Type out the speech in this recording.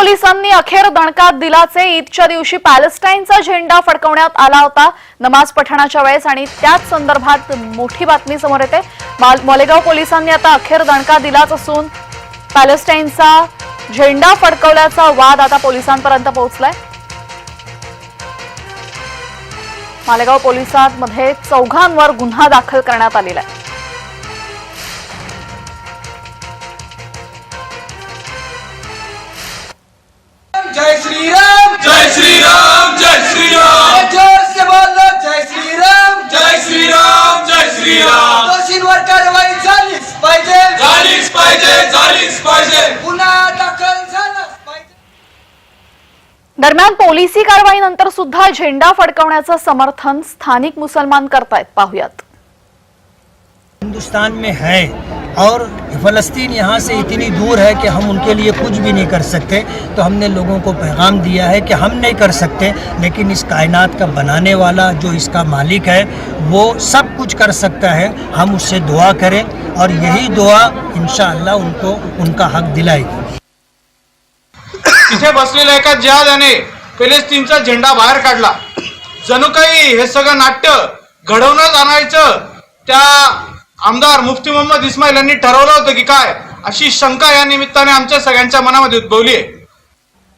पोलिसांनी अखेर दणका दिलाचे. ईदच्या दिवशी पॅलेस्टाईनचा झेंडा फडकवण्यात आला होता. नमाज पठणाच्या वेळेस आणि त्याच संदर्भात मोठी बातमी समोर येते. माल- मालेगाव पोलिसांनी आता अखेर दणका दिलाच असून पॅलेस्टाईनचा झेंडा फडकवल्याचा वाद आता पोलिसांपर्यंत पोहोचलाय. मालेगाव पोलिसांमध्ये चौघांवर गुन्हा दाखल करण्यात आलेला आहे. जय श्री राम जय श्री राम जय श्री राम जोर से बोलो जय श्री राम जय श्री राम जय श्री राम दोषींवर कारवाई झालीच पाहिजे। झालीच पाहिजे झालीच पाहिजे। गुन्हा दाखल झालाच पाहिजे. दरम्यान पोलिसी कारवाईनंतर सुद्धा झेंडा फडकवण्याचं समर्थन स्थानिक मुसलमान करतायत. पाहुयात. हिंदुस्तान में है। और फ़लस्तीन यहाँ से इतनी दूर है कि हम उनके लिए कुछ भी नहीं कर सकते। तो हमने लोगों को पैगाम दिया है कि हम नहीं कर सकते लेकिन इस कायनात का बनाने वाला जो इसका मालिक है वो सब कुछ कर सकता है। हम उससे दुआ करें और यही दुआ इन उनको उनका हक दिलाएगी। तिथे बसलेल्या एका जिहादाने फिलिस्तीनचा झेंडा बाहेर काढला. जणू काही हे सगळं नाट्य घडवण्यात जाणायचं त्या आमदार मुफ्ती मोहम्मद इस्माईल यांनी ठरवलं होतं की काय अशी शंका या निमित्ताने आमच्या सगळ्यांच्या मनामध्ये उद्भवली आहे.